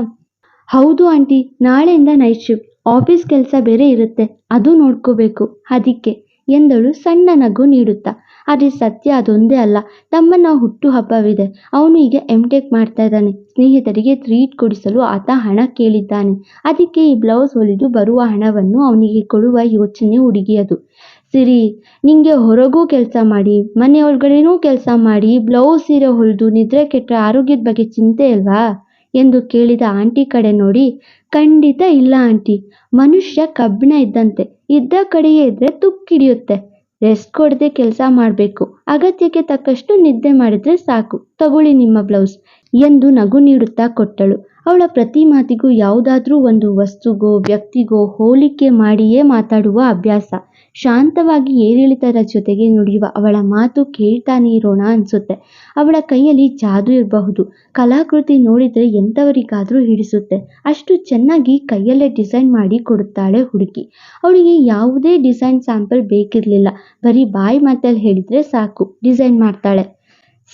ಹೌದು ಆಂಟಿ, ನಾಳೆಯಿಂದ ನೈಟ್ ಶಿಫ್ಟ್ ಆಫೀಸ್ ಕೆಲಸ ಬೇರೆ ಇರುತ್ತೆ, ಅದು ನೋಡ್ಕೋಬೇಕು. ಅದಕ್ಕೆ ಎಂದಳು ಸಣ್ಣ ನಗು ನೀಡುತ್ತಾ. ಆದರೆ ಸತ್ಯ, ಅದೊಂದೇ ಅಲ್ಲ. ತಮ್ಮನ ಹುಟ್ಟುಹಬ್ಬವಿದೆ. ಅವನು ಈಗ ಎಂ ಟೆಕ್ ಮಾಡ್ತಾ ಇದ್ದಾನೆ. ಸ್ನೇಹಿತರಿಗೆ ಟ್ರೀಟ್ ಕೊಡಿಸಲು ಆತ ಹಣ ಕೇಳಿದ್ದಾನೆ. ಅದಕ್ಕೆ ಈ ಬ್ಲೌಸ್ ಹೊಲಿದು ಬರುವ ಹಣವನ್ನು ಅವನಿಗೆ ಕೊಡುವ ಯೋಚನೆ ಹುಡುಗಿಯದು. ಸಿರಿ, ನಿಂಗೆ ಹೊರಗೂ ಕೆಲಸ ಮಾಡಿ, ಮನೆ ಒಳಗಡೆನೂ ಕೆಲಸ ಮಾಡಿ ಬ್ಲೌಸ್ ಸೀರೆ ಹೊಲಿದು ನಿದ್ರೆ ಕೆಟ್ಟ ಆರೋಗ್ಯದ ಬಗ್ಗೆ ಚಿಂತೆ ಅಲ್ವಾ? ಎಂದು ಕೇಳಿದ ಆಂಟಿ ಕಡೆ ನೋಡಿ, ಖಂಡಿತ ಇಲ್ಲ ಆಂಟಿ. ಮನುಷ್ಯ ಕಬ್ಬಿಣ ಇದ್ದಂತೆ. ಇದ್ದ ಕಡೆಯೇ ಇದ್ರೆ ತುಕ್ಕಿಡಿಯುತ್ತೆ. ರೆಸ್ಟ್ ಕೊಡದೆ ಕೆಲಸ ಮಾಡಬೇಕು. ಅಗತ್ಯಕ್ಕೆ ತಕ್ಕಷ್ಟು ನಿದ್ದೆ ಮಾಡಿದ್ರೆ ಸಾಕು. ತಗೊಳ್ಳಿ ನಿಮ್ಮ ಬ್ಲೌಸ್ ಎಂದು ನಗು ನೀಡುತ್ತಾ ಕೊಟ್ಟಳು. ಅವಳ ಪ್ರತಿ ಮಾತಿಗೂ ಯಾವುದಾದ್ರೂ ಒಂದು ವಸ್ತುಗೋ, ವ್ಯಕ್ತಿಗೋ ಹೋಲಿಕೆ ಮಾಡಿಯೇ ಮಾತಾಡುವ ಅಭ್ಯಾಸ. ಶಾಂತವಾಗಿ ಏರಿಳಿತದ ಜೊತೆಗೆ ನುಡಿಯುವ ಅವಳ ಮಾತು ಕೇಳ್ತಾನೆ ಇರೋಣ ಅನ್ಸುತ್ತೆ. ಅವಳ ಕೈಯಲ್ಲಿ ಜಾದು ಇರಬಹುದು. ಕಲಾಕೃತಿ ನೋಡಿದರೆ ಎಂಥವರಿಗಾದ್ರೂ ಹಿಡಿಸುತ್ತೆ. ಅಷ್ಟು ಚೆನ್ನಾಗಿ ಕೈಯಲ್ಲೇ ಡಿಸೈನ್ ಮಾಡಿ ಕೊಡುತ್ತಾಳೆ ಹುಡುಗಿ. ಅವಳಿಗೆ ಯಾವುದೇ ಡಿಸೈನ್ ಸ್ಯಾಂಪಲ್ ಬೇಕಿರಲಿಲ್ಲ. ಬರೀ ಬಾಯಿ ಮಾತಲ್ಲಿ ಹೇಳಿದ್ರೆ ಸಾಕು. ಡಿಸೈನ್ ಮಾಡ್ತಾಳೆ.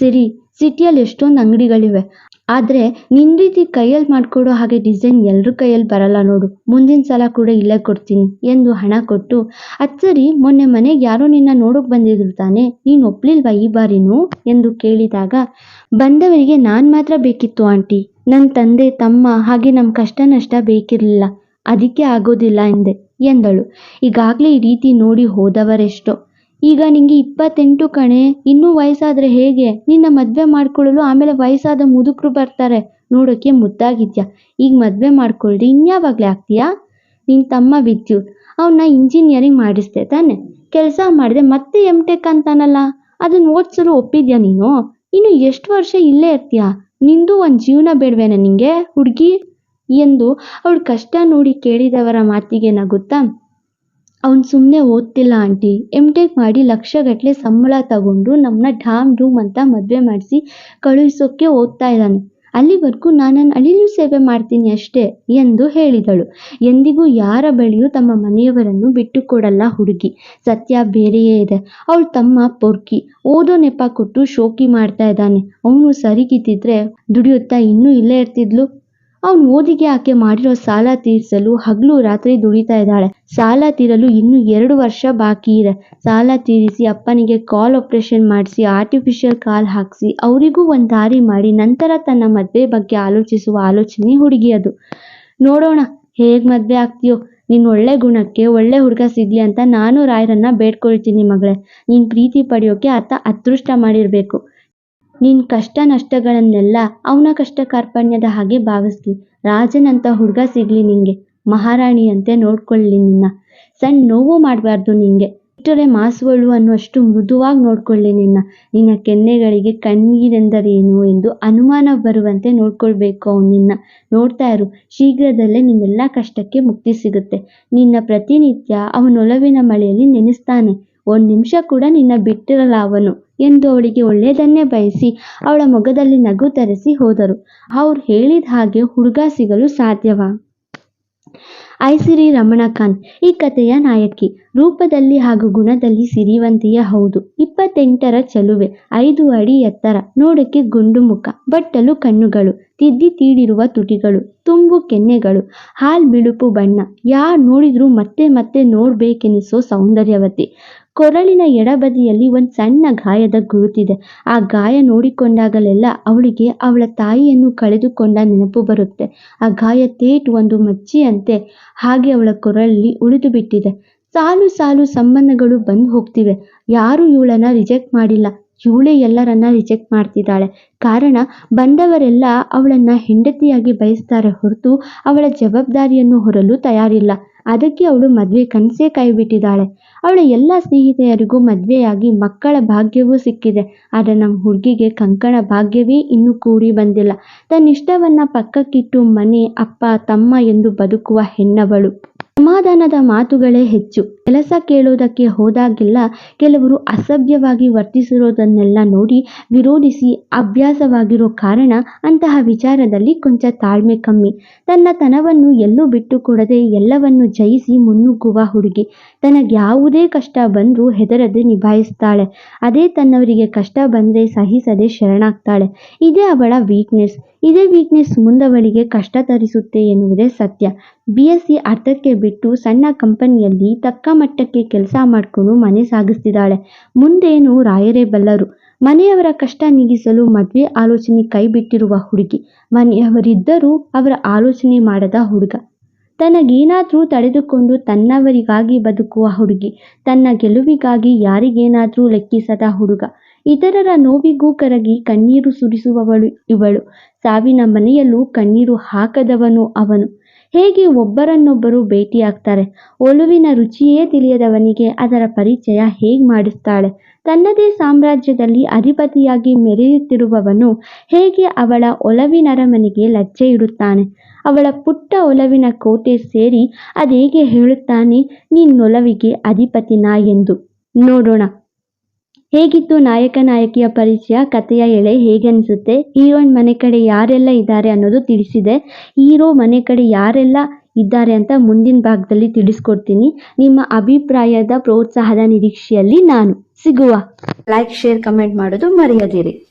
ಸಿರಿ, ಸಿಟಿಯಲ್ಲಿ ಎಷ್ಟೊಂದು ಅಂಗಡಿಗಳಿವೆ. ಆದರೆ ನಿನ್ ರೀತಿ ಕೈಯಲ್ಲಿ ಮಾಡ್ಕೊಡೋ ಹಾಗೆ ಡಿಸೈನ್ ಎಲ್ಲರ ಕೈಯಲ್ಲಿ ಬರಲ್ಲ ನೋಡು. ಮುಂದಿನ ಸಲ ಕೂಡ ಇಲ್ಲೇ ಕೊಡ್ತೀನಿ ಎಂದು ಹಣ ಕೊಟ್ಟು ಅದು ಸರಿ ಮೊನ್ನೆ ಮನೆಗೆ ಯಾರೋ ನಿನ್ನ ನೋಡೋಕೆ ಬಂದಿದ್ರು ತಾನೆ? ನೀನು ಒಪ್ಲಿಲ್ವಾ ಈ ಬಾರಿನು? ಎಂದು ಕೇಳಿದಾಗ, ಬಂದವರಿಗೆ ನಾನು ಮಾತ್ರ ಬೇಕಿತ್ತು ಆಂಟಿ. ನನ್ನ ತಂದೆ, ತಮ್ಮ ಹಾಗೆ ನಮ್ಮ ಕಷ್ಟ ನಷ್ಟ ಬೇಕಿರಲಿಲ್ಲ. ಅದಕ್ಕೆ ಆಗೋದಿಲ್ಲ ಎಂದೆ, ಎಂದಳು. ಈಗಾಗ್ಲೇ ಈ ರೀತಿ ನೋಡಿ ಹೋದವರೆಷ್ಟೋ. ಈಗ ನಿಂಗೆ ಇಪ್ಪತ್ತೆಂಟು ಕಣೆ, ಇನ್ನೂ ವಯಸ್ಸಾದ್ರೆ ಹೇಗೆ? ನಿನ್ನ ಮದುವೆ ಮಾಡ್ಕೊಳ್ಳಲು ಆಮೇಲೆ ವಯಸ್ಸಾದ ಮುದುಕರು ಬರ್ತಾರೆ. ನೋಡೋಕ್ಕೆ ಮುದ್ದಾಗಿದ್ಯಾ. ಈಗ ಮದುವೆ ಮಾಡ್ಕೊಳ್ರಿ, ಇನ್ಯಾವಾಗಲೇ ಆಗ್ತೀಯಾ? ನಿನ್ನ ತಮ್ಮ ವಿದ್ಯುತ್ ಅವನ್ನ ಇಂಜಿನಿಯರಿಂಗ್ ಮಾಡಿಸ್ದೆ ತಾನೆ. ಕೆಲಸ ಮಾಡಿದೆ ಮತ್ತೆ ಎಂ ಟೆಕ್ ಅಂತಾನಲ್ಲ. ಅದನ್ನ ಓದಿಸಲು ಒಪ್ಪಿದ್ಯಾ ನೀನು? ಇನ್ನು ಎಷ್ಟು ವರ್ಷ ಇಲ್ಲೇ ಇರ್ತೀಯಾ? ನಿಂದು ಒಂದು ಜೀವನ ಬೇಡವೇನ ನಿಂಗೆ, ಹುಡುಗಿ? ಎಂದು ಅವಳು ಕಷ್ಟ ನೋಡಿ ಕೇಳಿದವರ ಮಾತಿಗೆ ನಗುತ್ತಾ ಅವ್ನು ಸುಮ್ಮನೆ ಓದ್ತಿಲ್ಲ, ಆಂಟಿ. ಎಂ ಟೆಕ್ ಮಾಡಿ ಲಕ್ಷಗಟ್ಟಲೆ ಸಂಬಳ ತಗೊಂಡು ನಮ್ಮನ್ನ ಡಾಮ್ ಡೂಮ್ ಅಂತ ಮದುವೆ ಮಾಡಿಸಿ ಕಳುಹಿಸೋಕ್ಕೆ ಓದ್ತಾ ಇದ್ದಾನೆ. ಅಲ್ಲಿವರೆಗೂ ನಾನು ಅಳಿಲು ಸೇವೆ ಮಾಡ್ತೀನಿ ಅಷ್ಟೇ ಎಂದು ಹೇಳಿದಳು. ಎಂದಿಗೂ ಯಾರ ಬಳಿಯೂ ತಮ್ಮ ಮನೆಯವರನ್ನು ಬಿಟ್ಟುಕೊಡಲ್ಲ ಹುಡುಗಿ. ಸತ್ಯ ಬೇರೆಯೇ ಇದೆ. ಅವಳು ತಮ್ಮ ಪೊರ್ಕಿ. ಓದೋ ನೆಪ ಕೊಟ್ಟು ಶೋಕಿ ಮಾಡ್ತಾ ಇದ್ದಾನೆ. ಅವನು ಸರಿಗಿದ್ದಿದ್ರೆ ದುಡಿಯುತ್ತಾ ಇನ್ನೂ ಇಲ್ಲೇ ಇರ್ತಿದ್ಲು. ಅವನು ಓದಿಗೆ ಆಕೆ ಮಾಡಿರೋ ಸಾಲ ತೀರಿಸಲು ಹಗಲು ರಾತ್ರಿ ದುಡಿತಾ ಇದ್ದಾಳೆ. ಸಾಲ ತೀರಲು ಇನ್ನು ಎರಡು ವರ್ಷ ಬಾಕಿ ಇದೆ. ಸಾಲ ತೀರಿಸಿ ಅಪ್ಪನಿಗೆ ಕಾಲ್ ಆಪರೇಷನ್ ಮಾಡಿಸಿ, ಆರ್ಟಿಫಿಷಿಯಲ್ ಕಾಲ್ ಹಾಕಿಸಿ, ಅವರಿಗೂ ಒಂದು ದಾರಿ ಮಾಡಿ, ನಂತರ ತನ್ನ ಮದುವೆ ಬಗ್ಗೆ ಆಲೋಚಿಸುವ ಆಲೋಚನೆ ಹುಡುಗಿಯದು. ನೋಡೋಣ, ಹೇಗೆ ಮದುವೆ ಆಗ್ತೀಯೋ? ನಿನ್ನ ಒಳ್ಳೆ ಗುಣಕ್ಕೆ ಒಳ್ಳೆ ಹುಡುಗ ಸಿಗಲಿ ಅಂತ ನಾನು ರಾಯರನ್ನ ಬೇಡ್ಕೊಳ್ತೀನಿ ಮಗಳೇ. ನೀನು ಪ್ರೀತಿ ಪಡೆಯೋಕೆ ಆತ ಅದೃಷ್ಟ ಮಾಡಿರಬೇಕು. ನಿನ್ನ ಕಷ್ಟ ನಷ್ಟಗಳನ್ನೆಲ್ಲ ಅವನ ಕಷ್ಟ ಕಾರ್ಪಣ್ಯದ ಹಾಗೆ ಭಾವಿಸ್ಲಿ. ರಾಜನಂತ ಹುಡುಗ ಸಿಗ್ಲಿ ನಿಂಗೆ. ಮಹಾರಾಣಿಯಂತೆ ನೋಡ್ಕೊಳ್ಳಿ ನಿನ್ನ. ಸಣ್ಣ ನೋವು ಮಾಡಬಾರ್ದು ನಿಂಗೆ. ಇಟ್ಟರೆ ಮಾಸುವಳು ಅನ್ನುವಷ್ಟು ಮೃದುವಾಗಿ ನೋಡ್ಕೊಳ್ಳಿ ನಿನ್ನ. ನಿನ್ನ ಕೆನ್ನೆಗಳಿಗೆ ಕಣ್ಣೀರೆಂದರೇನು ಎಂದು ಅನುಮಾನ ಬರುವಂತೆ ನೋಡ್ಕೊಳ್ಬೇಕು ಅವನು ನಿನ್ನ. ನೋಡ್ತಾ ಇರು, ಶೀಘ್ರದಲ್ಲೇ ನಿನ್ನೆಲ್ಲ ಕಷ್ಟಕ್ಕೆ ಮುಕ್ತಿ ಸಿಗುತ್ತೆ. ನಿನ್ನ ಪ್ರತಿನಿತ್ಯ ಅವನೊಲವಿನ ಮಳೆಯಲ್ಲಿ ನೆನೆಸ್ತಾನೆ. ಒಂದು ನಿಮಿಷ ಕೂಡ ನಿನ್ನ ಬಿಟ್ಟಿರಲ್ಲ ಅವನು ಎಂದು ಅವಳಿಗೆ ಒಳ್ಳೆಯದನ್ನೇ ಬಯಸಿ ಅವಳ ಮೊಗದಲ್ಲಿ ನಗು ತರಿಸಿ ಹೋದರು. ಅವ್ರು ಹೇಳಿದ ಹಾಗೆ ಹುಡುಗ ಸಿಗಲು ಸಾಧ್ಯವಾ. ಐಸಿರಿ ರಮಣಕಾಂತ್, ಈ ಕಥೆಯ ನಾಯಕಿ. ರೂಪದಲ್ಲಿ ಹಾಗೂ ಗುಣದಲ್ಲಿ ಸಿರಿವಂತೆಯೇ ಹೌದು. ಇಪ್ಪತ್ತೆಂಟರ ಚಲುವೆ, ಐದು ಅಡಿ ಎತ್ತರ, ನೋಡಕ್ಕೆ ಗುಂಡು ಮುಖ, ಬಟ್ಟಲು ಕಣ್ಣುಗಳು, ತಿದ್ದಿ ತೀಡಿರುವ ತುಟಿಗಳು, ತುಂಬು ಕೆನ್ನೆಗಳು, ಹಾಲ್ ಬಿಳುಪು ಬಣ್ಣ. ಯಾರು ನೋಡಿದ್ರೂ ಮತ್ತೆ ಮತ್ತೆ ನೋಡ್ಬೇಕೆನಿಸೋ ಸೌಂದರ್ಯವತಿ. ಕೊರಳಿನ ಎಡಬದಿಯಲ್ಲಿ ಒಂದು ಸಣ್ಣ ಗಾಯದ ಗುರುತಿದೆ. ಆ ಗಾಯ ನೋಡಿಕೊಂಡಾಗಲೆಲ್ಲ ಅವಳಿಗೆ ಅವಳ ತಾಯಿಯನ್ನು ಕಳೆದುಕೊಂಡ ನೆನಪು ಬರುತ್ತೆ. ಆ ಗಾಯ ತೇಟು ಒಂದು ಮಜ್ಜಿಯಂತೆ ಹಾಗೆ ಅವಳ ಕೊರಳಲ್ಲಿ ಉಳಿದು ಬಿಟ್ಟಿದೆ. ಸಾಲು ಸಾಲು ಸಂಬಂಧಗಳು ಬಂದು ಹೋಗ್ತಿವೆ. ಯಾರು ಇವಳನ್ನ ರಿಜೆಕ್ಟ್ ಮಾಡಿಲ್ಲ. ಇವಳೇ ಎಲ್ಲರನ್ನ ರಿಜೆಕ್ಟ್ ಮಾಡ್ತಿದ್ದಾಳೆ. ಕಾರಣ, ಬಂದವರೆಲ್ಲ ಅವಳನ್ನ ಹೆಂಡತಿಯಾಗಿ ಬಯಸ್ತಾರೆ ಹೊರತು ಅವಳ ಜವಾಬ್ದಾರಿಯನ್ನು ಹೊರಲು ತಯಾರಿಲ್ಲ. ಅದಕ್ಕೆ ಅವಳು ಮದುವೆ ಕನಸೇ ಕೈಬಿಟ್ಟಿದ್ದಾಳೆ ಅವಳ ಎಲ್ಲ ಸ್ನೇಹಿತೆಯರಿಗೂ ಮದುವೆಯಾಗಿ ಮಕ್ಕಳ ಭಾಗ್ಯವೂ ಸಿಕ್ಕಿದೆ. ಆದರೆ ನಮ್ಮ ಹುಡುಗಿಗೆ ಕಂಕಣ ಭಾಗ್ಯವೇ ಇನ್ನೂ ಕೂಡಿ ಬಂದಿಲ್ಲ. ತನ್ನಿಷ್ಟವನ್ನು ಪಕ್ಕಕ್ಕಿಟ್ಟು ಮನೆ, ಅಪ್ಪ, ತಮ್ಮ ಎಂದು ಬದುಕುವ ಹೆಣ್ಣವಳು. ಸಮಾಧಾನದ ಮಾತುಗಳೇ ಹೆಚ್ಚು. ಕೆಲಸ ಕೇಳೋದಕ್ಕೆ ಹೋದಾಗೆಲ್ಲ ಕೆಲವರು ಅಸಭ್ಯವಾಗಿ ವರ್ತಿಸಿರೋದನ್ನೆಲ್ಲ ನೋಡಿ ವಿರೋಧಿಸಿ ಅಭ್ಯಾಸವಾಗಿರೋ ಕಾರಣ ಅಂತಹ ವಿಚಾರದಲ್ಲಿ ಕೊಂಚ ತಾಳ್ಮೆ ಕಮ್ಮಿ. ತನ್ನ ತನವನ್ನು ಎಲ್ಲೂ ಬಿಟ್ಟುಕೊಡದೆ ಎಲ್ಲವನ್ನು ಜಯಿಸಿ ಮುನ್ನುಗ್ಗುವ ಹುಡುಗಿ. ತನಗೆ ಯಾವುದೇ ಕಷ್ಟ ಬಂದರೂ ಹೆದರದೆ ನಿಭಾಯಿಸ್ತಾಳೆ. ಅದೇ ತನ್ನವರಿಗೆ ಕಷ್ಟ ಬಂದರೆ ಸಹಿಸದೆ ಶರಣಾಗ್ತಾಳೆ. ಇದೇ ಅವಳ ವೀಕ್ನೆಸ್ ಇದೇ ವೀಕ್ನೆಸ್ ಮುಂದವಳಿಗೆ ಕಷ್ಟ ತರಿಸುತ್ತೆ ಎನ್ನುವುದೇ ಸತ್ಯ. ಬಿ ಎಸ್ ಸಿ ಅರ್ಧಕ್ಕೆ ಬಿಟ್ಟು ಸಣ್ಣ ಕಂಪನಿಯಲ್ಲಿ ತಕ್ಕ ಮಟ್ಟಕ್ಕೆ ಕೆಲಸ ಮಾಡಿಕೊಂಡು ಮನೆ ಸಾಗಿಸ್ತಿದ್ದಾಳೆ. ಮುಂದೇನು ರಾಯರೇ ಬಲ್ಲರು. ಮನೆಯವರ ಕಷ್ಟ ನೀಗಿಸಲು ಮದುವೆ ಆಲೋಚನೆ ಕೈಬಿಟ್ಟಿರುವ ಹುಡುಗಿ, ಮನೆಯವರಿದ್ದರೂ ಅವರ ಆಲೋಚನೆ ಮಾಡದ ಹುಡುಗ. ತನಗೇನಾದರೂ ತಡೆದುಕೊಂಡು ತನ್ನವರಿಗಾಗಿ ಬದುಕುವ ಹುಡುಗಿ, ತನ್ನ ಗೆಲುವಿಗಾಗಿ ಯಾರಿಗೇನಾದರೂ ಲೆಕ್ಕಿಸದ ಹುಡುಗ. ಇತರರ ನೋವಿಗೂ ಕರಗಿ ಕಣ್ಣೀರು ಸುರಿಸುವವಳು ಇವಳು. ಸಾವಿನ ಮನೆಯಲ್ಲೂ ಕಣ್ಣೀರು ಹಾಕದವನು ಅವನು. ಹೇಗೆ ಒಬ್ಬರನ್ನೊಬ್ಬರು ಭೇಟಿಯಾಗ್ತಾರೆ? ಒಲುವಿನ ರುಚಿಯೇ ತಿಳಿಯದವನಿಗೆ ಅದರ ಪರಿಚಯ ಹೇಗೆ ಮಾಡಿಸ್ತಾಳೆ? ತನ್ನದೇ ಸಾಮ್ರಾಜ್ಯದಲ್ಲಿ ಅಧಿಪತಿಯಾಗಿ ಮೆರೆಯುತ್ತಿರುವವನು ಹೇಗೆ ಅವಳ ಒಲವಿನರಮನಿಗೆ ಲಜ್ಜೆ ಇಡುತ್ತಾನೆ? ಅವಳ ಪುಟ್ಟ ಒಲವಿನ ಕೋಟೆ ಸೇರಿ ಅದೇಗೆ ಹೇಳುತ್ತಾನೆ, ನಿನ್ನೊಲವಿಗೆ ಅಧಿಪತಿನಾ ಎಂದು. ನೋಡೋಣ. ಹೇಗಿತ್ತು ನಾಯಕ ನಾಯಕಿಯ ಪರಿಚಯ, ಕಥೆಯ ಎಳೆ ಹೇಗೆ ಅನಿಸುತ್ತೆ ಹೀರೋಯಿನ್ ಮನೆ ಕಡೆ ಯಾರೆಲ್ಲ ಇದ್ದಾರೆ ಅನ್ನೋದು ತಿಳಿಸಿದೆ. ಹೀರೋ ಮನೆ ಕಡೆ ಯಾರೆಲ್ಲ ಇದ್ದಾರೆ ಅಂತ ಮುಂದಿನ ಭಾಗದಲ್ಲಿ ತಿಳಿಸ್ಕೊಡ್ತೀನಿ. ನಿಮ್ಮ ಅಭಿಪ್ರಾಯದ ಪ್ರೋತ್ಸಾಹದ ನಿರೀಕ್ಷೆಯಲ್ಲಿ ನಾನು ಸಿಗುವ. ಲೈಕ್ ಶೇರ್ ಕಮೆಂಟ್ ಮಾಡೋದು ಮರೆಯದಿರಿ.